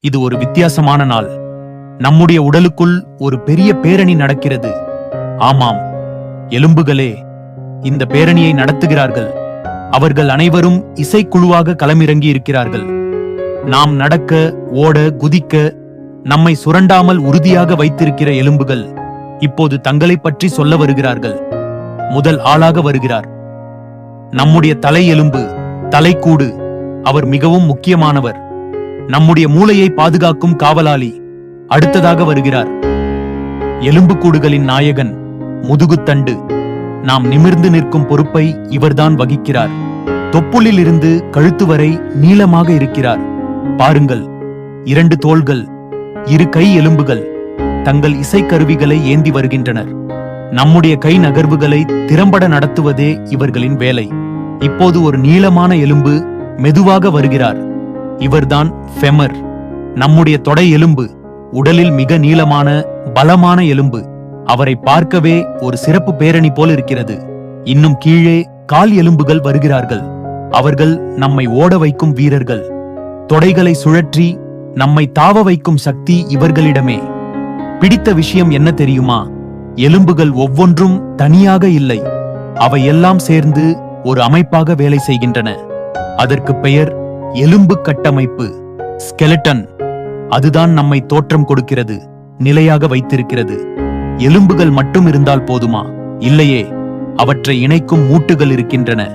இது ஒரு வித்தியாசமான நாள். நம்முடைய உடலுக்குள் ஒரு பெரிய பேரணி நடக்கிறது. ஆமாம் எலும்புகளே இந்த பேரணியை நடத்துகிறார்கள். அவர்கள் அனைவரும் இசைக்குழுவாக களமிறங்கி இருக்கிறார்கள். நாம் நடக்க ஓட குதிக்க நம்மை சுரண்டாமல் உறுதியாக வைத்திருக்கிற எலும்புகள் இப்போது தங்களைப் பற்றி சொல்ல வருகிறார்கள். முதல் ஆளாக வருகிறார். நம்முடைய தலை எலும்பு தலைக்கூடு அவர் மிகவும் முக்கியமானவர். நம்முடைய மூளையை பாதுகாக்கும் காவலாளி அடுத்ததாக வருகிறார். எலும்புக்கூடுகளின் நாயகன் முதுகுத்தண்டு. நாம் நிமிர்ந்து நிற்கும் பொறுப்பை இவர்தான் வகிக்கிறார். தொப்புளில் இருந்து கழுத்து வரை நீளமாக இருக்கிறார். பாருங்கள் இரண்டு தோள்கள் இரு கை எலும்புகள் தங்கள் இசைக்கருவிகளை ஏந்தி வருகின்றனர். நம்முடைய கை நகர்வுகளை திறம்பட நடத்துவதே இவர்களின் வேலை. இப்போது ஒரு நீளமான எலும்பு மெதுவாக வருகிறார். இவர்தான் ஃபெமர். நம்முடைய தொடை எலும்பு உடலில் மிக நீளமான பலமான எலும்பு. அவரை பார்க்கவே ஒரு சிறப்பு பேரணி போல் இருக்கிறது. இன்னும் கீழே கால் எலும்புகள் வருகிறார்கள். அவர்கள் நம்மை ஓட வைக்கும் வீரர்கள். தொடைகளை சுழற்றி நம்மை தாவ வைக்கும் சக்தி இவர்களிடமே. பிடித்த விஷயம் என்ன தெரியுமா? எலும்புகள் ஒவ்வொன்றும் தனியாக இல்லை. அவை எல்லாம் சேர்ந்து ஒரு அமைப்பாக வேலை செய்கின்றன. அதற்கு பெயர் எலும்பு கட்டமைப்பு ஸ்கெலட்டன் அதுதான் நம்மை தோற்றம் கொடுக்கிறது நிலையாக வைத்திருக்கிறது. எலும்புகள் மட்டும் இருந்தால் போதுமா? இல்லையே அவற்றை இணைக்கும் மூட்டுகள் இருக்கின்றன.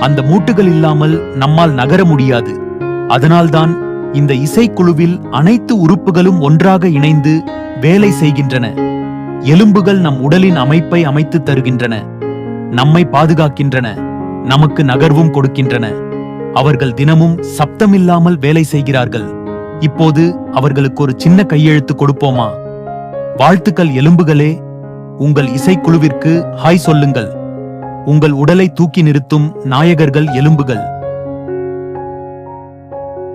அந்த மூட்டுகள் இல்லாமல் நம்மால் நகர முடியாது. அதனால்தான் இந்த இசைக்குழுவில் அனைத்து உறுப்புகளும் ஒன்றாக இணைந்து வேலை செய்கின்றன. எலும்புகள் நம் உடலின் அமைப்பை அமைத்து தருகின்றன. நம்மை பாதுகாக்கின்றன. நமக்கு நகர்வும் கொடுக்கின்றன. அவர்கள் தினமும் சப்தமில்லாமல் வேலை செய்கிறார்கள். இப்போது அவர்களுக்கு ஒரு சின்ன கையெழுத்து கொடுப்போமா? வாழ்த்துக்கள் எலும்புகளே உங்கள் இசைக்குழுவிற்கு ஹாய் சொல்லுங்கள். உங்கள் உடலை தூக்கி நிறுத்தும் நாயகர்கள் எலும்புகள்.